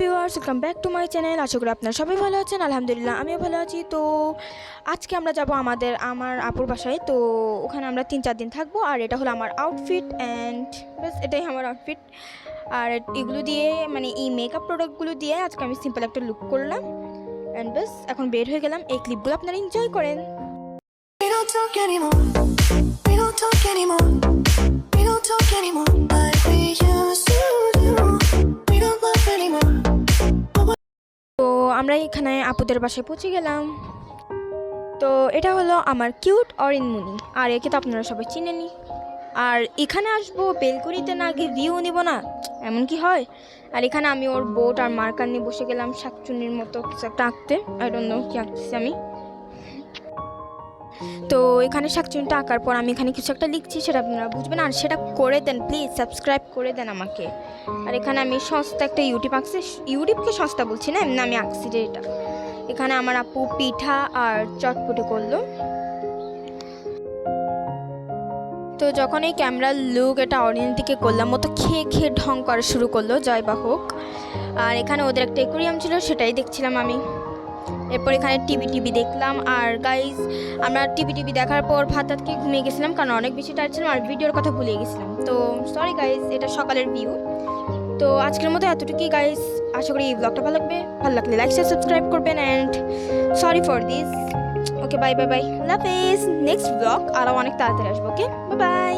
Viewers welcome back to my channel আশা করি আপনারা সবাই ভালো আছেন। আলহামদুলিল্লাহ, আমিও ভালো আছি। তো আজকে আমরা যাব আমাদের, আমার আপুর বাসায়। তো ওখানে আমরা তিন চার দিন থাকব। আর এটা হলো আমার আউটফিট অ্যান্ড ব্যাস, এটাই আমার আউটফিট আর এগুলো দিয়ে মানে এই মেকআপ প্রোডাক্টগুলো দিয়ে আজকে আমি সিম্পল একটা লুক করলাম। অ্যান্ড ব্যাস, এখন বের হয়ে গেলাম। এই ক্লিপগুলো আপনারা এনজয় করেন। We don't talk anymore. Anymore. We আমরা এখানে আপুদের বাসায় পৌঁছে গেলাম। তো এটা হলো আমার কিউট অরিনমুনি আর একে তো আপনারা সবাই চিনেনি আর এখানে আসব, বেলকুনিতে না গিয়ে ভিউ নিব না, এমন কি হয়? আর এখানে আমি ওর বোট আর মার্কার নিয়ে বসে গেলাম শাকচুনির মতো কিছু একটা আঁকতে। আই ডোন্ট নো কি আঁকতেছি আমি। তো এখানে শাকচুনিটা আঁকার পর আমি এখানে কিছু একটা লিখছি, সেটা আপনারা বুঝবেন। আর সেটা করে দেন প্লিজ সাবস্ক্রাইব করে দেন আমাকে। আর এখানে আমি সস্তা একটা ইউটিউব আঁকছি, ইউটিউবকে সস্তা বলছি না, এমনি আমি আঁকছি যে এটা। এখানে আমার আপু পিঠা আর চটপটি করল। তো যখন এই ক্যামেরার লুক এটা অডিয়েন্স দিকে করলাম, ও তো খেয়ে খেয়ে ঢং করা শুরু করল জয় বা হোক। আর এখানে ওদের একটা একুরিয়াম ছিল, সেটাই দেখছিলাম আমি। এরপর এখানে টিভি টিভি দেখলাম। আর গাইজ আমরা টিভি টিভি দেখার পর ভাত ভাত খেয়ে ঘুমিয়ে গেছিলাম কারণ অনেক বেশি টায়ার ছিলাম আর ভিডিওর কথা ভুলে গেছিলাম। তো সরি গাইজ এটা সকালের ভিউ তো আজকের মতো এতটুকুই গাইজ আশা করি এই ব্লগটা ভালো লাগবে। ভালো লাগলে লাইক শেয়ার সাবস্ক্রাইব করবেন and sorry for this okay bye bye bye love is next blog আরও অনেক তাড়াতাড়ি আসব ওকে বাই